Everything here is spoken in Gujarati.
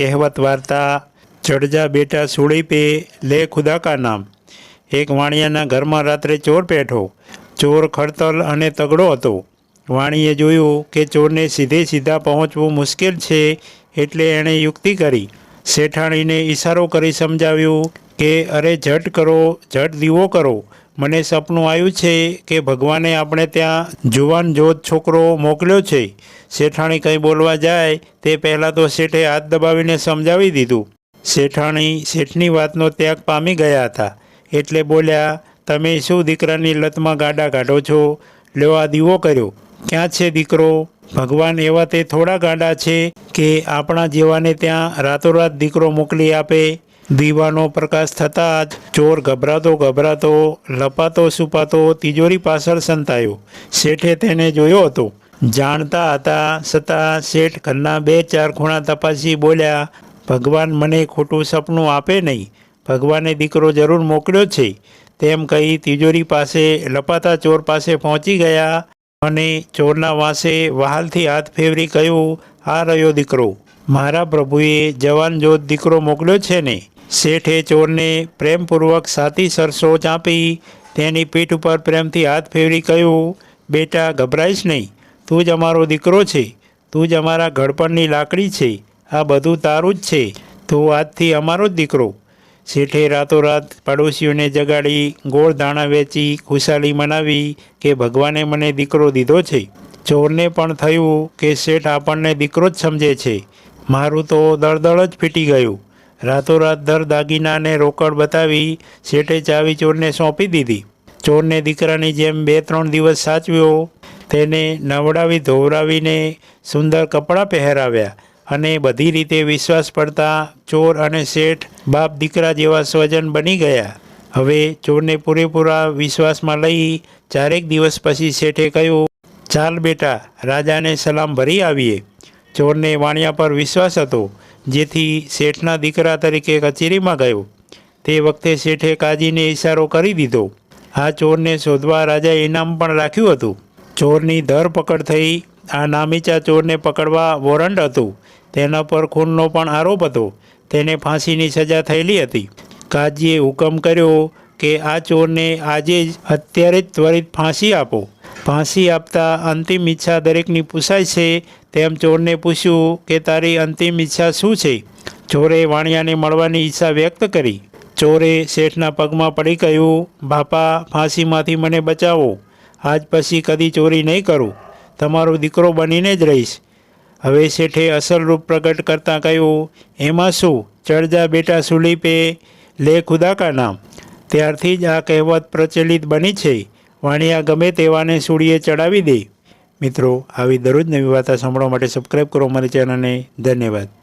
કહેવત વાર્તા ચડજા બેટા સુડી પે લે ખુદા કા નામ. એક વાણિયાના ઘરમાં રાત્રે ચોર પેઠો ચોર ખડતલ અને તગડો હતો. વાણીએ જોયું કે ચોરને સીધે સીધા પહોંચવું મુશ્કેલ છે એટલે એણે યુક્તિ કરી. શેઠાણીને ઈશારો કરી સમજાવ્યું કે અરે ઝટ કરો ઝટ દીવો કરો. મને સપનું આવ્યું છે કે ભગવાને આપણે ત્યાં જુવાન જોત છોકરો મોકલ્યો છે. શેઠાણી કંઈ બોલવા જાય તે પહેલાં તો શેઠે હાથ દબાવીને સમજાવી દીધું. શેઠાણી શેઠની વાતનો ત્યાગ પામી ગયા હતા. એટલે બોલ્યા, તમે શું દીકરાની લતમાં ગાડા કાઢો છો? લ્યો આ દીવો કર્યો. ક્યાં છે દીકરો? ભગવાન એવા તે થોડા ગાડા છે કે આપણા જેવાને ત્યાં રાતોરાત દીકરો મોકલી આપે. દીવાનો પ્રકાશ થતાં જ ચોર ગભરાતો ગભરાતો, લપાતો સુપાતો તિજોરી પાછળ સંતાયો. શેઠે તેને જોયો હતો. જાણતા હતા છતાં શેઠ ઘરના બે ચાર ખૂણા તપાસી બોલ્યા, ભગવાન મને ખોટું સપનું આપે નહીં. ભગવાને દીકરો જરૂર મોકલ્યો છે. તેમ કહી તિજોરી પાસે લપાતા ચોર પાસે પહોંચી ગયા અને ચોરના વાંસે વહાલથી હાથ ફેરવી કહ્યું, આ રહ્યો દીકરો. મારા પ્રભુએ જવાન જોત દીકરો મોકલ્યો છે ને? શેઠે ચોરને પ્રેમપૂર્વક સાતી સરસો ચાંપી તેની પીઠ ઉપર પ્રેમથી હાથ ફેરવી કહ્યું, બેટા, ગભરાઈશ નહીં. તું જ અમારો દીકરો છે. તું જ અમારા ઘડપણની લાકડી છે. આ બધું તારું જ છે. તું આજથી અમારો જ દીકરો. શેઠે રાતોરાત પડોશીઓને જગાડી, ગોળ દાણા વેચી, ખુશાલી મનાવી કે ભગવાને મને દીકરો દીધો છે. ચોરને પણ થયું કે શેઠ આપણને દીકરો જ સમજે છે. મારું તો દળદળ જ ફીટી ગયું. રાતોરાત દર દાગીનાને રોકડ બતાવી શેઠે ચાવી ચોરને સોંપી દીધી. ચોરને દીકરાની જેમ બે ત્રણ દિવસ સાચવ્યો. તેને નવડાવી ધોવરાવીને સુંદર કપડાં પહેરાવ્યા અને બધી રીતે વિશ્વાસ પડતા ચોર અને શેઠ બાપ દીકરા જેવા સ્વજન બની ગયા. હવે ચોરને પૂરેપૂરા વિશ્વાસમાં લઈ ચારેક દિવસ પછી શેઠે કહ્યું, ચાલ બેટા, રાજાને સલામ ભરી આવીએ. ચોરને વાણિયા પર વિશ્વાસ હતો. જેથી શેઠના દીકરા તરીકે કચેરીમાં ગયો. તે વખતે શેઠે કાજીને ઈશારો કરી દીધો. આ ચોરને શોધવા રાજાએ ઇનામ પણ રાખ્યું હતું. ચોરની ધરપકડ થઈ આ નામીચા ચોરને પકડવા વોરંટ હતું. તેના પર ખૂનનો પણ આરોપ હતો. તેને ફાંસીની સજા થયેલી હતી. કાજીએ હુકમ કર્યો કે આ ચોરને આજે જ અત્યારે જ ત્વરિત ફાંસી આપો. ફાંસી આપતા અંતિમ ઈચ્છા દરેકની પૂછાય છે, તેમ ચોરને પૂછ્યું કે તારી અંતિમ ઈચ્છા શું છે? ચોરે વાણિયાને મળવાની ઈચ્છા વ્યક્ત કરી. ચોરે શેઠના પગમાં પડી કહ્યું, બાપા ફાંસીમાંથી મને બચાવો. આજ પછી કદી ચોરી નહીં કરું. તમારો દીકરો બનીને જ રહીશ. હવે શેઠે અસલ રૂપ પ્રગટ કરતાં કહ્યું, એમાં શું? ચડજા બેટા સુલી પે લે ખુદા કા નામ. ત્યારથી જ આ કહેવત પ્રચલિત બની છે. વાણિયા ગમે તેવાને સૂળીએ ચડાવી દે. મિત્રો, આવી દરરોજ નવી વાર્તા સાંભળવા માટે સબસ્ક્રાઈબ કરો અમારી ચેનલને ધન્યવાદ.